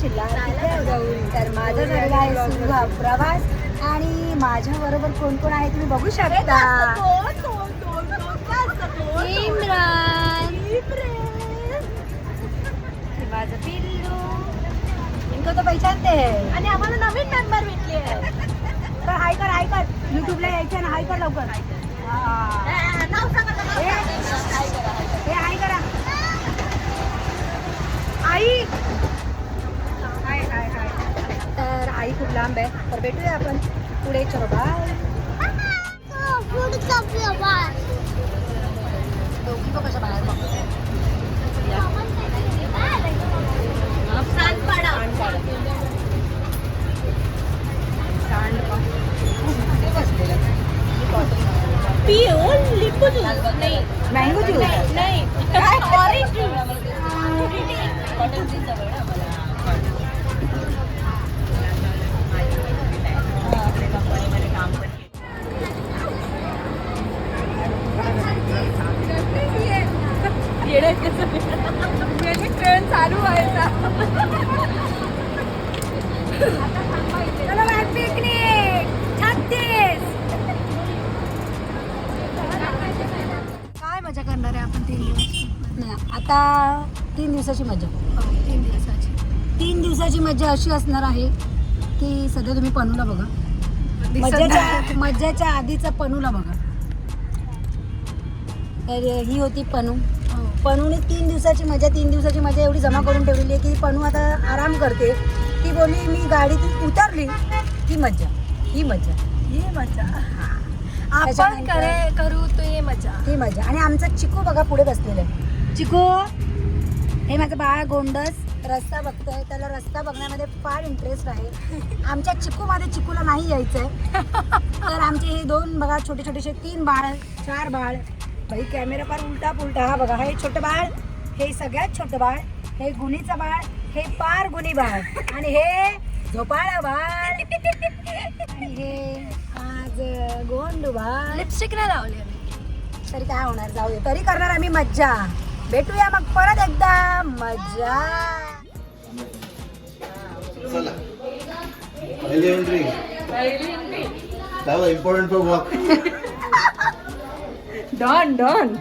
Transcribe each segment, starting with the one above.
चिल्ला तर माझा झालेला आहे प्रवास. आणि माझ्या बरोबर कोण कोण आहे तुम्ही बघू शकता. इम्रान. माझं पिल्लू. इनको तो पहचानते आणि आम्हाला नवीन मेंबर भेटली तर हाय कर हाय कर. युट्यूबला यायचं ना हाय कर लवकर. हा. नाव सांगा ना, नाव हे सांगा. हे हाय करा आई हाय हाय हाय तर आई खूप लांब आहे. तर भेटूया आपण पुढे. चलो बाय दोघी कशा बाहेर लिंबू ज्यूस नाही मँगो ज्यूस नाही ट्रेन चालू व्हायचा काय मजा करणार आहे आपण तीन दिवस आता तीन दिवसाची मजा तीन दिवसाची तीन दिवसाची मजा अशी असणार आहे की सध्या तुम्ही पनूला बघा. मज्जाच्या मज्जाच्या आधीचा पनूला बघा. तर ही होती पनू. पनूने तीन दिवसाची मजा तीन दिवसाची मजा एवढी जमा करून ठेवलेली आहे की पनू आता आराम करते. ती बोलली मी गाडीतून उतरली. ही मज्जा ही मज्जा. ही मजा आपण करे करू तो ये मजा ही मजा आणि आमचा चिकू बघा पुढे बसलेला आहे. चिकू? हे माझं बाळ गोंडस रस्ता बघतोय. त्याला रस्ता बघण्यामध्ये फार इंटरेस्ट आहे. आमच्या चिकूमध्ये चिकूला नाही यायचंय. तर आमचे हे दोन बघा छोटे छोटेसे तीन बाळ चार बाळ. बाई कॅमेरा फार उलटा पुलटा. हा बघा हे छोटं बाळ हे सगळ्यात छोटं बाळ हे गुणीचं बाळ हे पार गुणी बाळ. आणि हे झोपाळ बाळ. आणि हे आज गोंडू बाळ. लिपस्टिक नाही लावली आम्ही. तरी काय होणार जाऊ दे तरी करणार आम्ही मज्जा. भेटूया मग परत एकदा. मज्जा. चला. पहिली डॉन डॉन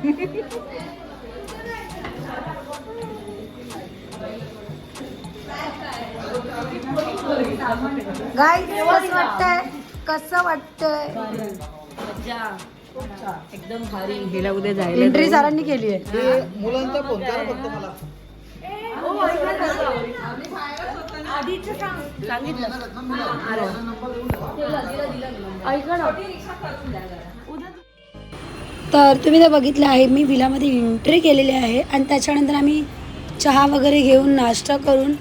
गाई कसं वाटतंय? कसं वाटतंय? एकदम भारी. गेला उद्या जायला एंट्री सरांनी केली आहे. मुलांचा फोन करा फक्त मला? तर तुम्ही तर बघितलं आहे मी विलामध्ये एंट्री केलेली आहे आणि त्याच्यानंतर आम्ही चहा वगैरे घेऊन नाश्ता करून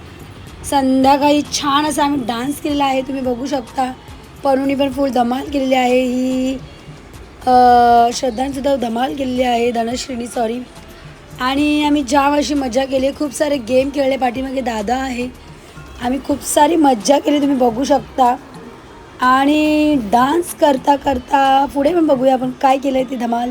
संध्याकाळी छान असा आम्ही डान्स केलेला आहे. तुम्ही बघू शकता. परुणी पण फुल धमाल केलेली आहे. ही श्रद्धांसुद्धा धमाल केलेली आहे. धनश्रीनी सॉरी आणि आम्ही ज्या वर्षी मजा केली खूप सारे गेम खेळले पाठीमागे दादा आहे. आम्ही खूप सारी मज्जा केली तुम्ही बघू शकता. आणि डान्स करता करता पुढे पण बघूया आपण काय केलं आहे ती धमाल.